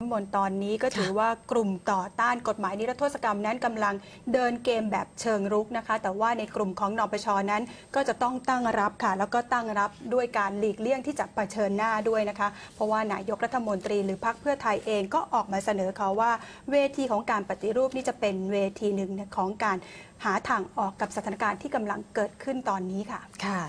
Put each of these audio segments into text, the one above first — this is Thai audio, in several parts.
มนตอนนี้ก็ถือว่ากลุ่มต่อต้านกฎหมายนิรโทษกรรมนั้นกำลังเดินเกมแบบเชิงรุกนะคะ แต่ว่าในกลุ่มของนปชนั้น ก็จะต้องตั้งรับค่ะ แล้วก็ตั้งรับด้วยการหลีกเลี่ยงที่จะเผชิญหน้าด้วยนะคะ เพราะว่านายกรัฐมนตรีหรือพรรคเพื่อไทยเองก็ออกมาเสนอเขาว่า เวทีของการปฏิรูปนี่จะเป็นเวทีหนึ่งของการหาทางออกกับสถานการณ์ที่กำลังเกิดขึ้นตอนนี้ค่ะค่ะ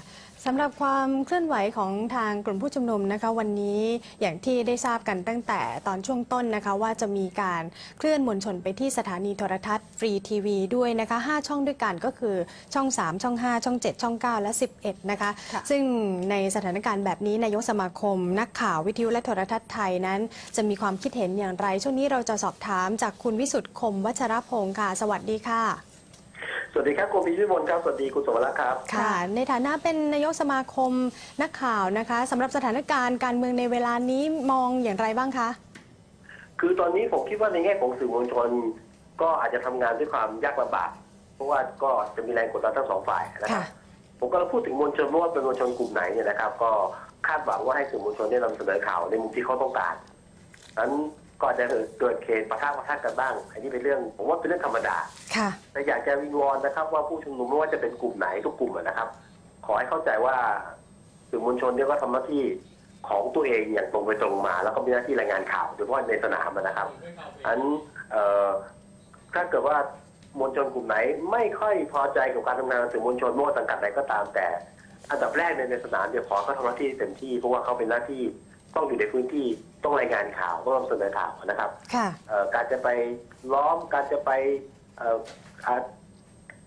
สำหรับความเคลื่อนไหวของทางกลุ่มผู้ชุมนุมนะคะวันนี้อย่างที่ได้ทราบกันตั้งแต่ตอนช่วงต้นนะคะว่าจะมีการเคลื่อนมวลชนไปที่สถานีโทรทัศน์ฟรีทีวีด้วยนะคะ5ช่องด้วยกันก็คือช่อง 3 ช่อง 5 ช่อง 7 ช่อง 9 และ 11 นะคะค่ะซึ่งในสถานการณ์แบบนี้นายกสมาคม นักข่าววิทยุและโทรทัศน์ไทยนั้น จะมีความคิดเห็นอย่างไร ช่วงนี้เราจะสอบถามจากคุณวิสุทธ์คมวัชรพงศ์ค่ะ สวัสดีค่ะส วัสดีครับคุณพิชิตมนต์ครับ สวัสดีคุณสมรักษ์ครับ ค่ะ ในฐานะเป็นนายกสมาคมนักข่าวนะคะสำหรับสถานการณ์การเมืองในเวลานี้มองอย่างไรบ้างคะ คือตอนนี้ผมคิดว่าในแง่ของสื่อมวลชน ก็อาจจะทำงานด้วยความยากลำบาก เพราะว่าก็จะมีแรงกดดันทั้งสองฝ่ายนะครับค่ะผมก็พูดถึงมวลชนไม่ว่าเป็นมวลชนกลุ่มไหนเนี่ยนะครับ ก็คาดหวังว่าให้สื่อมวลชนได้นำเสนอข่าวในมุมที่เขาต้องการนั้น ก็อาจจะเกิดเหตุประทะประทะกันบ้าง อันนี้เป็นเรื่องผมว่าเป็นเรื่องธรรมดา ค่ะ แต่อยากจะวิงวอนนะครับ ว่าผู้ชุมนุมไม่ว่าจะเป็นกลุ่มไหนทุกกลุ่มอะนะครับ ขอให้เข้าใจว่าสื่อมวลชนเนี่ยก็ทำหน้าที่ของตัวเองอย่างตรงไปตรงมา แล้วก็มีหน้าที่รายงานข่าวโดยเฉพาะในสนามอะนะครับอันเอ่อถ้าเกิดว่ามวลชนกลุ่มไหน ไม่ค่อยพอใจกับการทำงานของสื่อมวลชนไม่ว่าสังกัดใดก็ตามแต่ อันดับแรกในในสนามเดี๋ยวขอเขาทำหน้าที่เต็มที่เพราะว่าเขาเป็นหน้าที่ ต้องอยู่ในพื้นที่ต้องรายงานข่าวต้องนำเสนอข่าวนะครับค่ะ เอ่อการจะไปล้อมการจะไปเอ่ออา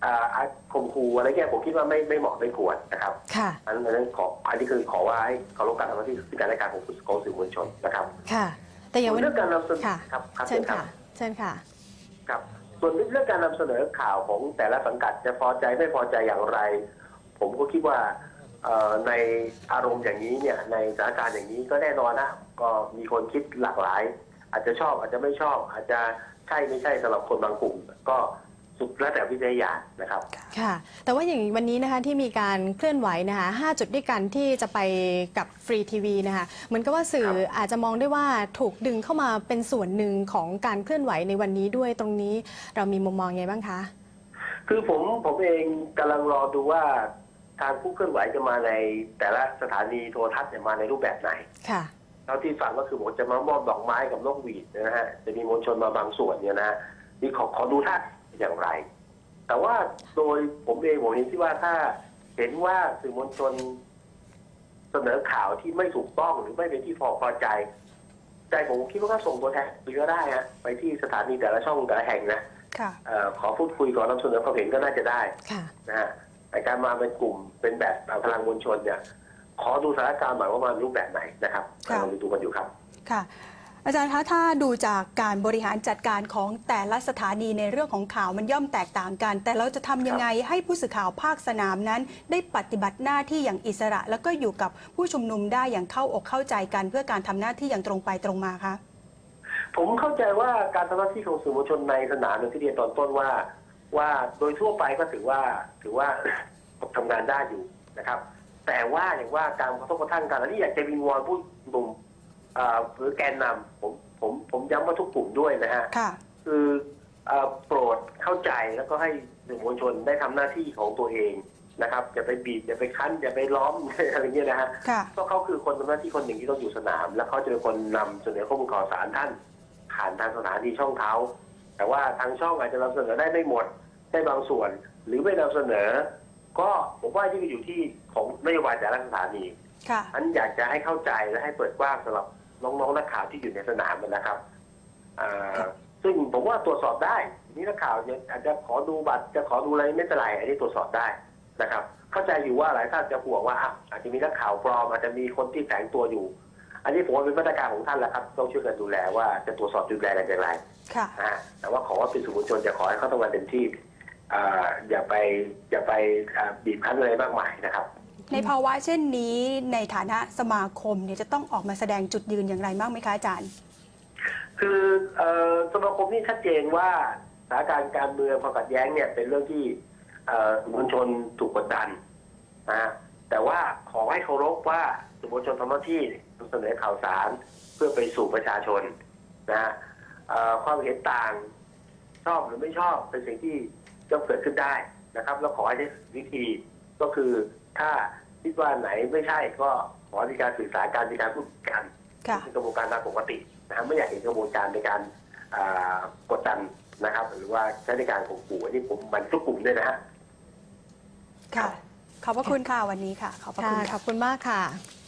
อ่าอาข่มขู่อะไรเงี้ยผมคิดว่าไม่ไม่เหมาะไม่ควรนะครับค่ะ อันนั้นขออันนี้คือขอว่าให้เคารพการทำหน้าที่ซึ่งการรายการของของสื่อมวลชนนะครับค่ะ แต่อย่างส่วัวนนเรื่องการนำเสนอค่ะ ครับครับเชิญครัค่ะบเชิญค่ะ ครับส่วนเรื่องการนำเสนอข่าวของแต่ละสังกัดจะพอใจไม่พอใจอย่างไร ผมก็คิดว่าเอ่อ ในอารมณ์อย่างนี้เนี่ยในสถานการณ์อย่างนี้ก็แน่นอนนะก็มีคนคิดหลากหลาย อาจจะชอบอาจจะไม่ชอบ อาจจะใช่ไม่ใช่สำหรับคนบางกลุ่ม ก็สุดแล้วแต่วิจารณญาณนะครับ ค่ะ แต่ว่าอย่างวันนี้นะคะที่มีการเคลื่อนไหวนะคะ5จุดด้วยกันที่จะไปกับฟรีทีวีนะคะเหมือนกับว่าสื่อครับ อาจจะมองได้ว่าถูกดึงเข้ามาเป็นส่วนหนึ่งของการเคลื่อนไหวในวันนี้ด้วยตรงนี้เรามีมุมมองยังไงบ้างคะ คือผมผมเองกำลังรอดูว่า ทางผู้เคลื่อนไหวจะมาในแต่ละสถานีโทรทัศน์เนี่ยมาในรูปแบบไหนค่ะเท่าที่ฟังก็คือบอกจะมามอบดอกไม้กับนกหวีดนะฮะจะมีมวลชนมาบางส่วนเนี่ยนะฮะนี่ขอขอดูท่าอย่างไร แต่ว่าโดยผมเองผมเห็นที่ว่าถ้าเห็นว่าสื่อมวลชนเสนอข่าวที่ไม่ถูกต้องหรือไม่เป็นที่พอพอใจ ใจผมคิดว่าก็ส่งตัวแทนไปก็ได้ฮะไปที่สถานีแต่ละช่องแต่ละแห่งนะค่ะเอ่อขอพูดคุยก่อนนำเสนอความเห็นก็น่าจะได้ค่ะนะฮะ แต่การมาเป็นกลุ่มเป็นแบบพลังมวลชนเนี่ย ขอดูสถานการณ์หน่อยว่ามันรูปแบบไหนนะครับค่ะกำลังดูกันอยู่ครับ ค่ะ อาจารย์คะถ้าดูจากการบริหารจัดการของแต่ละสถานีในเรื่องของข่าวมันย่อมแตกต่างกัน แต่เราจะทำยังไงให้ผู้สื่อข่าวภาคสนามนั้น ได้ปฏิบัติหน้าที่อย่างอิสระ แล้วก็อยู่กับผู้ชุมนุมได้อย่างเข้าอกเข้าใจกัน เพื่อการทำหน้าที่อย่างตรงไปตรงมาคะ ผมเข้าใจว่าการทำหน้าที่ของสื่อมวลชนในสนามอย่างที่เรียนตอนต้นว่า ว่าโดยทั่วไปก็ถือว่าถือว่าทำงานได้อยู่นะครับ แต่ว่าอย่างว่าการกระทบกระทั่งกันอันนี้อยากจะวิงวอนผู้ชุมนุมเอ่อหรือแกนนำผมผมผมย้ำว่าทุกกลุ่มด้วยนะฮะค่ะคือเอ่อโปรดเข้าใจแล้วก็ให้สื่อมวลชนได้ทำหน้าที่ของตัวเองนะครับอย่าไปบีบอย่าไปคั้นอย่าไปล้อมอะไรเงี้ยนะฮะค่ะเพราะเขาคือคนทำหน้าที่คนหนึ่งที่ต้องอยู่สนาม และเขาจะเป็นคนนำเสนอข้อมูลข่าวสารท่านผ่านทางสถานีช่องเขา แต่ว่าทางช่องอาจจะนำเสนอได้ไม่หมดได้บางส่วน หรือไม่นำเสนอ ก็ผมว่าที่อยู่ที่ของนโยบายแต่ละสถานีค่ะอันอยากจะให้เข้าใจและให้เปิดกว้างสำหรับน้องๆนักข่าวที่อยู่ในสนามนะครับอ่าซึ่งผมว่าตรวจสอบได้ทีนี้นักข่าวเนี่ยอาจจะขอดูบัตรจะขอดูอะไรไม่เป็นไรอันนี้ตรวจสอบได้นะครับ เข้าใจอยู่ว่าหลายท่านจะห่วงว่าอะอาจจะมีนักข่าวปลอมอาจจะมีคนที่แฝงตัวอยู่ อันนี้ผมว่าเป็นมาตรการของท่านแล้วครับต้องช่วยกันดูแลว่าจะตรวจสอบดูแลกันอย่างไรค่ะ นะฮะแต่ว่าขอว่าเป็นสื่อมวลชนจะขอให้เขาทำงานเต็มที่อ่าอย่าไปอย่าไปอ่าบีบคั้นอะไรมากมายนะครับ ในภาวะเช่นนี้ในฐานะสมาคมเนี่ยจะต้องออกมาแสดงจุดยืนอย่างไรบ้างไหมคะอาจารย์ คือเอ่อสมาคมนี่ชัดเจนว่าสถานการณ์การเมืองความขัดแย้งเนี่ยเป็นเรื่องที่เอ่อสื่อมวลชนถูกกดดันนะฮะแต่ว่าขอให้เคารพว่า สื่อมวลชนทำหน้าที่นำเสนอข่าวสารเพื่อไปสู่ประชาชนนะฮะเอ่อความเห็นต่างชอบหรือไม่ชอบเป็นสิ่งที่ย่อมเกิดขึ้นได้นะครับ แล้วขอให้ใช้วิธีก็คือถ้าคิดว่าไหนไม่ใช่ก็ขอมีการสื่อสารการมีการพูดกันค่ะเป็นกระบวนการตามปกตินะครับไม่อยากเห็นกระบวนการในการอ่ากดดันนะครับ หรือว่าใช้ในการข่มขู่อันนี้ผมมันทุกกลุ่มด้วยนะฮะค่ะ ขอบพระคุณค่ะวันนี้ค่ะ ขอบพระค่ะคุณขค่ะอบคุณมากค่ะ